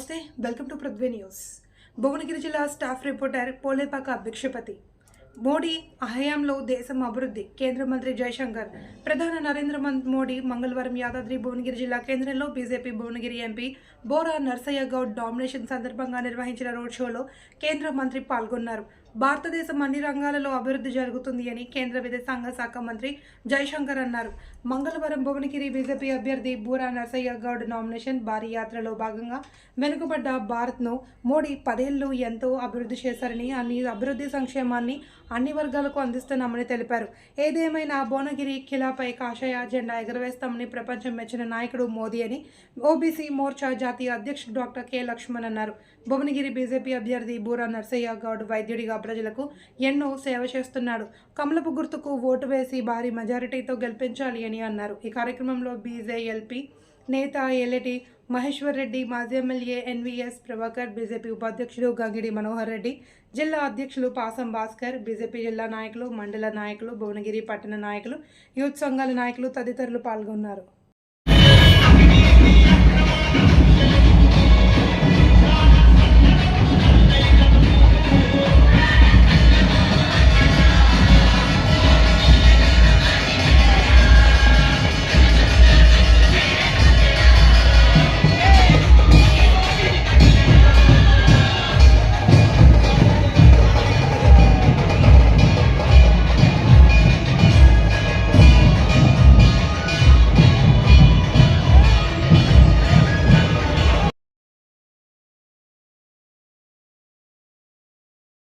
నమస్తే welcome to Prithvi news. Bhuvanagiri జిల్లా staff reporter Polepaka Bhikshapathi. Modi హయాంలో దేశం అభివృద్ధి కేంద్ర మంత్రి జయశంకర్. ప్రధాని నరేంద్ర మోడీ మంగళవారం యాదాద్రి భువనగిరి జిల్లా కేంద్రంలో BJP Bhuvanagiri MP Bora Narsaiah Goud domination సందర్భంగా నిర్వహించిన రోడ్ షోలో కేంద్ర మంత్రి పాల్గొన్నారు. భారతదేశం అన్ని రంగాలలో అభివృద్ధి జరుగుతుంది అని కేంద్ర విదేశాంగ శాఖ మంత్రి జయశంకర్ అన్నారు. మంగళవారం భువనగిరి బీజేపీ అభ్యర్థి బూరా నరసయ్య గౌడ్ నామినేషన్ భారీ యాత్రలో భాగంగా వెనుకబడ్డ భారత్ను మోడీ పదేళ్ళు ఎంతో అభివృద్ధి చేశారని అన్ని అభివృద్ధి సంక్షేమాన్ని అన్ని వర్గాలకు అందిస్తున్నామని తెలిపారు. ఏదేమైనా భువనగిరి ఖిలాపై కాషాయ జెండా ఎగరవేస్తామని ప్రపంచం మెచ్చిన నాయకుడు మోదీ అని ఓబీసీ మోర్చా జాతీయ అధ్యక్షుడు డాక్టర్ కె లక్ష్మణ్ అన్నారు. భువనగిరి బీజేపీ అభ్యర్థి బూరా నరసయ్య గౌడ్ వైద్యుడిగా ప్రజలకు ఎన్నో సేవ చేస్తున్నాడు. కమలపు గుర్తుకు ఓటు వేసి భారీ మెజారిటీతో గెలిపించాలి అని అన్నారు. ఈ కార్యక్రమంలో బీజేఎల్పీ నేత ఎల్లటి మహేశ్వర్ రెడ్డి మాజీ ఎమ్మెల్యే ఎన్వీఎస్ ప్రభాకర్ బీజేపీ ఉపాధ్యక్షుడు గంగిడి మనోహర్ రెడ్డి జిల్లా అధ్యక్షులు పాసం భాస్కర్ బీజేపీ జిల్లా నాయకులు మండల నాయకులు భువనగిరి పట్టణ నాయకులు యూత్ సంఘాల నాయకులు తదితరులు పాల్గొన్నారు.